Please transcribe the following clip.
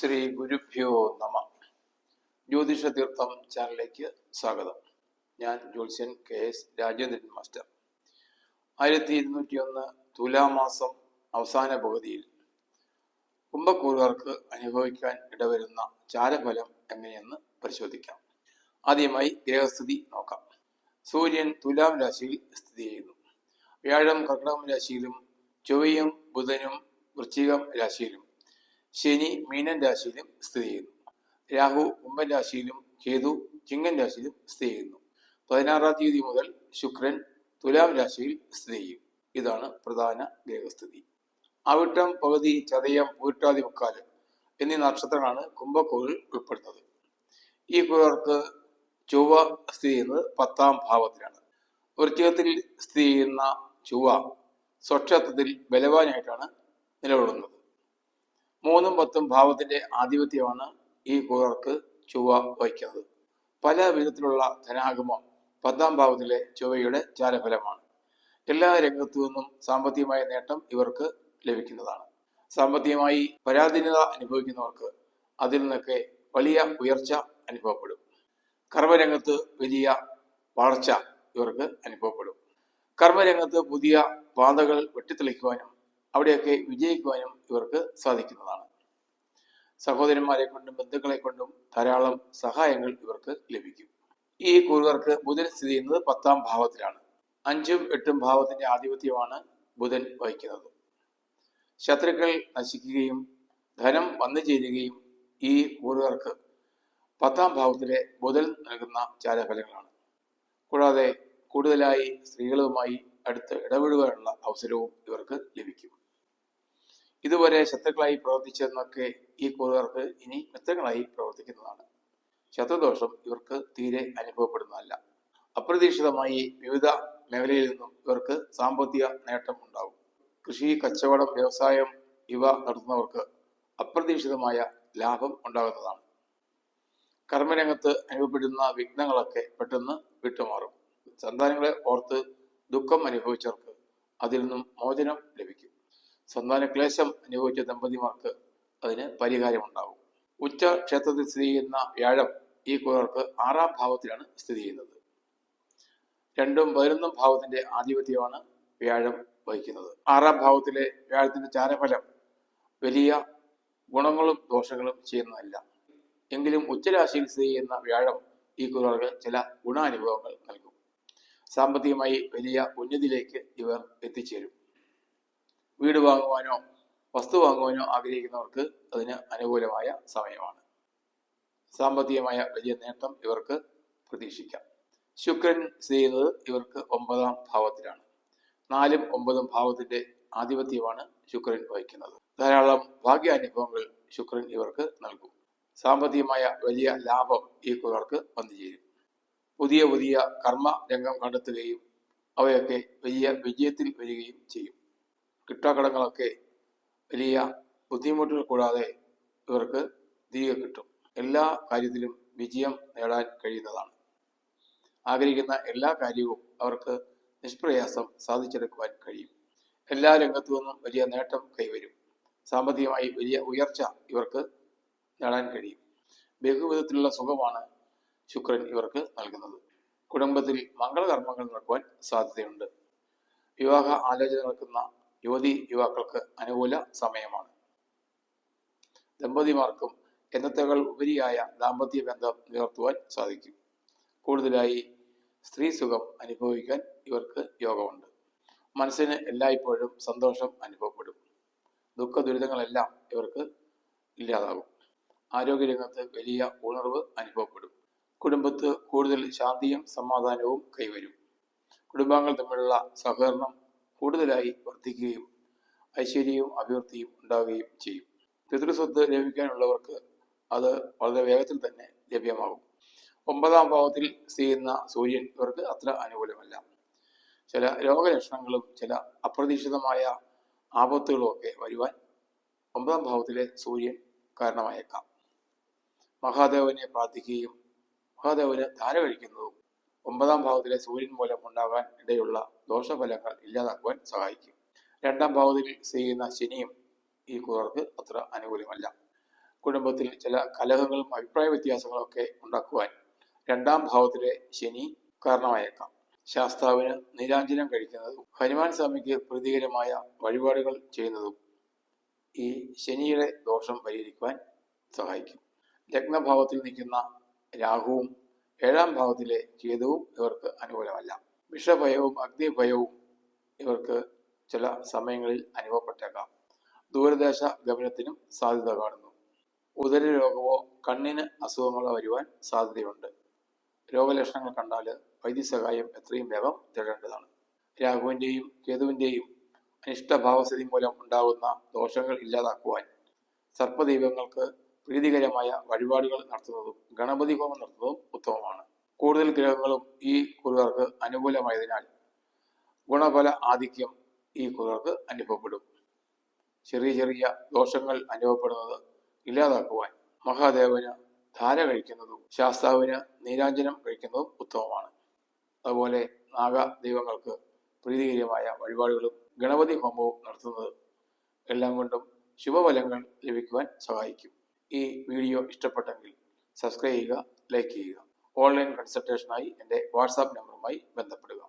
ശ്രീ ഗുരുഭ്യോ നമ. ജ്യോതിഷ തീർത്ഥം ചാനലിലേക്ക് സ്വാഗതം. ഞാൻ ജ്യോത്സ്യൻ കെ എസ് രാജേന്ദ്രൻ മാസ്റ്റർ. ആയിരത്തി ഇരുന്നൂറ്റി ഒന്ന് തുലാമാസം അവസാന പകുതിയിൽ കുംഭക്കൂറുകാർക്ക് അനുഭവിക്കാൻ ഇടവരുന്ന ചാരഫലം എങ്ങനെയെന്ന് പരിശോധിക്കാം. ആദ്യമായി ഗ്രഹസ്ഥിതി നോക്കാം. സൂര്യൻ തുലാം രാശിയിൽ സ്ഥിതി ചെയ്യുന്നു. വ്യാഴം കർക്കിടകം രാശിയിലും ചൊവ്വയും ബുധനും വൃശ്ചികം രാശിയിലും. ശനി മീനൻ രാശിയിലും സ്ഥിതി ചെയ്യുന്നു. രാഹു കുംഭൻ രാശിയിലും കേതു ചിങ്ങൻ രാശിയിലും സ്ഥിതി ചെയ്യുന്നു. പതിനാറാം തീയതി മുതൽ ശുക്രൻ തുലാം രാശിയിൽ സ്ഥിതി ചെയ്യും. ഇതാണ് പ്രധാന ഗ്രഹസ്ഥിതി. അവിട്ടം പകുതി ചതയം പൂരിട്ടാതി മുക്കാൽ എന്നീ നക്ഷത്രങ്ങളാണ് കുംഭക്കൂറിൽ ഉൾപ്പെടുന്നത്. ഈ കുറുകർക്ക് ചൊവ്വ സ്ഥിതി ചെയ്യുന്നത് പത്താം ഭാവത്തിലാണ്. വൃത്തികത്തിൽ സ്ഥിതി ചെയ്യുന്ന ചൊവ്വ സ്വക്ഷേത്രത്തിൽ ബലവാനായിട്ടാണ് നിലകൊള്ളുന്നത്. മൂന്നും പത്തും ഭാവത്തിന്റെ ആധിപത്യമാണ് ഈ കൂറർക്ക് ചൊവ്വ വഹിക്കുന്നത് പല വിധത്തിലുള്ള ധനാഗമം പത്താം ഭാവത്തിലെ ചൊവ്വയുടെ ചാരഫലമാണ് എല്ലാ രംഗത്തു നിന്നും സാമ്പത്തികമായ നേട്ടം ഇവർക്ക് ലഭിക്കുന്നതാണ്. സാമ്പത്തികമായി പരാധീനത അനുഭവിക്കുന്നവർക്ക് അതിൽ നിന്നൊക്കെ വലിയ ഉയർച്ച അനുഭവപ്പെടും. കർമ്മരംഗത്ത് വലിയ വളർച്ച ഇവർക്ക് അനുഭവപ്പെടും. കർമ്മരംഗത്ത് പുതിയ പാതകൾ വെട്ടിത്തെളിക്കുവാനും അവിടെയൊക്കെ വിജയിക്കുവാനും ഇവർക്ക് സാധിക്കുന്നതാണ്. സഹോദരന്മാരെ കൊണ്ടും ബന്ധുക്കളെ കൊണ്ടും ധാരാളം സഹായങ്ങൾ ഇവർക്ക് ലഭിക്കും. ഈ കൂറുകാർക്ക് ബുധൻ സ്ഥിതി ചെയ്യുന്നത് പത്താം ഭാവത്തിലാണ്. അഞ്ചും എട്ടും ഭാവത്തിന്റെ ആധിപത്യമാണ് ബുധൻ വഹിക്കുന്നത്. ശത്രുക്കൾ നശിക്കുകയും ധനം വന്നു ചേരുകയും ഈ കൂറുകാർക്ക് പത്താം ഭാവത്തിലെ ബുധൻ നൽകുന്ന ചാരഫലങ്ങളാണ്. കൂടാതെ കൂടുതലായി സ്ത്രീകളുമായി അടുത്ത് ഇടപെടുവാനുള്ള അവസരവും ഇവർക്ക് ലഭിക്കും. ഇതുവരെ ശത്രുക്കളായി പ്രവർത്തിച്ചതെന്നൊക്കെ ഈ കൂറുകാർക്ക് ഇനി മിത്രങ്ങളായി പ്രവർത്തിക്കുന്നതാണ്. ശത്രുദോഷം ഇവർക്ക് തീരെ അനുഭവപ്പെടുന്നതല്ല. അപ്രതീക്ഷിതമായി വിവിധ മേഖലയിൽ നിന്നും ഇവർക്ക് സാമ്പത്തിക നേട്ടം ഉണ്ടാകും. കൃഷി കച്ചവടം വ്യവസായം ഇവ നടത്തുന്നവർക്ക് അപ്രതീക്ഷിതമായ ലാഭം ഉണ്ടാകുന്നതാണ്. കർമ്മരംഗത്ത് അനുഭവപ്പെടുന്ന വിഘ്നങ്ങളൊക്കെ പെട്ടെന്ന് വിട്ടുമാറും. സന്താനങ്ങളെ ഓർത്ത് ദുഃഖം അനുഭവിച്ചവർക്ക് അതിൽ നിന്നും മോചനം ലഭിക്കും. സന്താന ക്ലേശം അനുഭവിച്ച ദമ്പതിമാർക്ക് അതിന് പരിഹാരമുണ്ടാകും. ഉച്ച ക്ഷേത്രത്തിൽ സ്ഥിതി ചെയ്യുന്ന വ്യാഴം ഈ കുറുകർക്ക് ആറാം ഭാവത്തിലാണ് സ്ഥിതി ചെയ്യുന്നത്. രണ്ടും പതിനൊന്നും ഭാവത്തിന്റെ ആധിപത്യമാണ് വ്യാഴം വഹിക്കുന്നത്. ആറാം ഭാവത്തിലെ വ്യാഴത്തിന്റെ ചാരഫലം വലിയ ഗുണങ്ങളും ദോഷങ്ങളും ചെയ്യുന്നതല്ല. എങ്കിലും ഉച്ചരാശിയിൽ സ്ഥിതി ചെയ്യുന്ന വ്യാഴം ഈ കുറവർക്ക് ചില ഗുണാനുഭവങ്ങൾ നൽകും. സാമ്പത്തികമായി വലിയ ഉന്നതിയിലേക്ക് ഇവർ എത്തിച്ചേരും. വീട് വാങ്ങുവാനോ വസ്തു വാങ്ങുവാനോ ആഗ്രഹിക്കുന്നവർക്ക് അതിന് അനുകൂലമായ സമയമാണ്. സാമ്പത്തികമായ വലിയ നേട്ടം ഇവർക്ക് പ്രതീക്ഷിക്കാം. ശുക്രൻ ചെയ്യുന്നത് ഇവർക്ക് ഒമ്പതാം ഭാവത്തിലാണ്. നാലും ഒമ്പതും ഭാവത്തിന്റെ ആധിപത്യമാണ് ശുക്രൻ വഹിക്കുന്നത്. ധാരാളം ഭാഗ്യാനുഭവങ്ങൾ ശുക്രൻ ഇവർക്ക് നൽകും. സാമ്പത്തികമായ വലിയ ലാഭം ഈ കുറവർക്ക് വന്നുചേരും പുതിയ പുതിയ കർമ്മ രംഗം കണ്ടെത്തുകയും അവയൊക്കെ വലിയ വിജയത്തിൽ വരികയും ചെയ്യും. കിട്ടാക്കടങ്ങളൊക്കെ വലിയ ബുദ്ധിമുട്ടുകൾ കൂടാതെ ഇവർക്ക് തിരികെ കിട്ടും. എല്ലാ കാര്യത്തിലും വിജയം നേടാൻ കഴിയുന്നതാണ്. ആഗ്രഹിക്കുന്ന എല്ലാ കാര്യവും അവർക്ക് നിഷ്പ്രയാസം സാധിച്ചെടുക്കുവാൻ കഴിയും. എല്ലാ രംഗത്തു നിന്നും വലിയ നേട്ടം കൈവരും. സാമ്പത്തികമായി വലിയ ഉയർച്ച ഇവർക്ക് നേടാൻ കഴിയും. ബഹുവിധത്തിലുള്ള സുഖമാണ് ശുക്രൻ ഇവർക്ക് നൽകുന്നത്. കുടുംബത്തിൽ മംഗളകർമ്മങ്ങൾ നടക്കുവാൻ സാധ്യതയുണ്ട്. വിവാഹ ആലോചന നടക്കുന്ന യുവതി യുവാക്കൾക്ക് അനുകൂല സമയമാണ്. ദമ്പതിമാർക്കും എന്നത്തേക്കാൾ ഉപരിയായ ദാമ്പത്യ ബന്ധം നിലർത്തുവാൻ സാധിക്കും. കൂടുതലായി സ്ത്രീ സുഖം അനുഭവിക്കാൻ ഇവർക്ക് യോഗമുണ്ട്. മനസ്സിന് എല്ലായ്പ്പോഴും സന്തോഷം അനുഭവപ്പെടും. ദുഃഖ ദുരിതങ്ങളെല്ലാം ഇവർക്ക് ഇല്ലാതാകും. ആരോഗ്യരംഗത്ത് വലിയ ഉണർവ് അനുഭവപ്പെടും. കുടുംബത്ത് കൂടുതൽ ശാന്തിയും സമാധാനവും കൈവരും. കുടുംബാംഗങ്ങൾ തമ്മിലുള്ള സഹകരണം കൂടുതലായി വർദ്ധിക്കുകയും ഐശ്വര്യവും അഭിവൃദ്ധിയും ഉണ്ടാവുകയും ചെയ്യും. പിതൃസ്വത്ത് ലഭിക്കാനുള്ളവർക്ക് അത് വളരെ വേഗത്തിൽ തന്നെ ലഭ്യമാകും. ഒമ്പതാം ഭാവത്തിൽ സ്ഥിതി ചെയ്യുന്ന സൂര്യൻ ഇവർക്ക് അത്ര അനുകൂലമല്ല. ചില രോഗലക്ഷണങ്ങളും ചില അപ്രതീക്ഷിതമായ ആപത്തുകളും ഒക്കെ വരുവാൻ ഒമ്പതാം ഭാവത്തിലെ സൂര്യൻ കാരണമായേക്കാം. മഹാദേവനെ പ്രാർത്ഥിക്കുകയും മഹാദേവന് ധാര കഴിക്കുന്നതും ഒമ്പതാം ഭാവത്തിലെ സൂര്യൻ മൂലം ഉണ്ടാകാൻ ഇടയുള്ള ദോഷഫലങ്ങൾ ഇല്ലാതാക്കുവാൻ സഹായിക്കും. രണ്ടാം ഭാവത്തിൽ ചെയ്യുന്ന ശനിയും ഈ കുറുകർക്ക് അത്ര അനുകൂലമല്ല. കുടുംബത്തിൽ ചില കലഹങ്ങളും അഭിപ്രായ വ്യത്യാസങ്ങളും ഒക്കെ ഉണ്ടാക്കുവാൻ രണ്ടാം ഭാവത്തിലെ ശനി കാരണമായേക്കാം. ശാസ്താവിന് നിരാഞ്ജനം കഴിക്കുന്നതും ഹനുമാൻ സ്വാമിക്ക് പ്രതികരമായ വഴിപാടുകൾ ചെയ്യുന്നതും ഈ ശനിയുടെ ദോഷം പരിഹരിക്കുവാൻ സഹായിക്കും. ലഗ്നഭാവത്തിൽ നിൽക്കുന്ന രാഹുവും ഏഴാം ഭാവത്തിലെ ഛേദവും ഇവർക്ക് അനുകൂലമല്ല. വിഷഭയവും അഗ്നിഭയവും ഇവർക്ക് ചില സമയങ്ങളിൽ അനുഭവപ്പെട്ടേക്കാം. ദൂരദേശ ഗമനത്തിനും സാധ്യത കാണുന്നു. ഉദര രോഗമോ കണ്ണിന് അസുഖങ്ങളോ വരുവാൻ സാധ്യതയുണ്ട്. രോഗലക്ഷണങ്ങൾ കണ്ടാൽ വൈദ്യസഹായം എത്രയും വേഗം തേടേണ്ടതാണ്. രാഹുവിന്റെയും കേതുവിന്റെയും അനിഷ്ടഭാവസ്ഥിതി മൂലം ഉണ്ടാകുന്ന ദോഷങ്ങൾ ഇല്ലാതാക്കുവാൻ സർപ്പദൈവങ്ങൾക്ക് പ്രീതികരമായ വഴിപാടുകൾ നടത്തുന്നതും ഗണപതി ഹോമം നടത്തുന്നതും ഉത്തമമാണ് കൂടുതൽ ഗ്രഹങ്ങളും ഈ കുറുകർക്ക് അനുകൂലമായതിനാൽ ഗുണഫല ആധിക്യം ഈ കുറുകർക്ക് അനുഭവപ്പെടും. ചെറിയ ചെറിയ ദോഷങ്ങൾ അനുഭവപ്പെടുന്നത് ഇല്ലാതാക്കുവാൻ മഹാദേവന് ധാര കഴിക്കുന്നതും ശാസ്താവിന് നീരാഞ്ജനം കഴിക്കുന്നതും ഉത്തമമാണ്. അതുപോലെ നാഗ ദൈവങ്ങൾക്ക് പ്രീതികരമായ വഴിപാടുകളും ഗണപതി ഹോമവും നടത്തുന്നത് എല്ലാം കൊണ്ടും ശുഭഫലങ്ങൾ ലഭിക്കുവാൻ സഹായിക്കും. ഈ വീഡിയോ ഇഷ്ടപ്പെട്ടെങ്കിൽ സബ്സ്ക്രൈബ് ചെയ്യുക ലൈക്ക് ചെയ്യുക. ഓൺലൈൻ കൺസൾട്ടേഷനായി എന്റെ വാട്സാപ്പ് നമ്പറുമായി ബന്ധപ്പെടുക.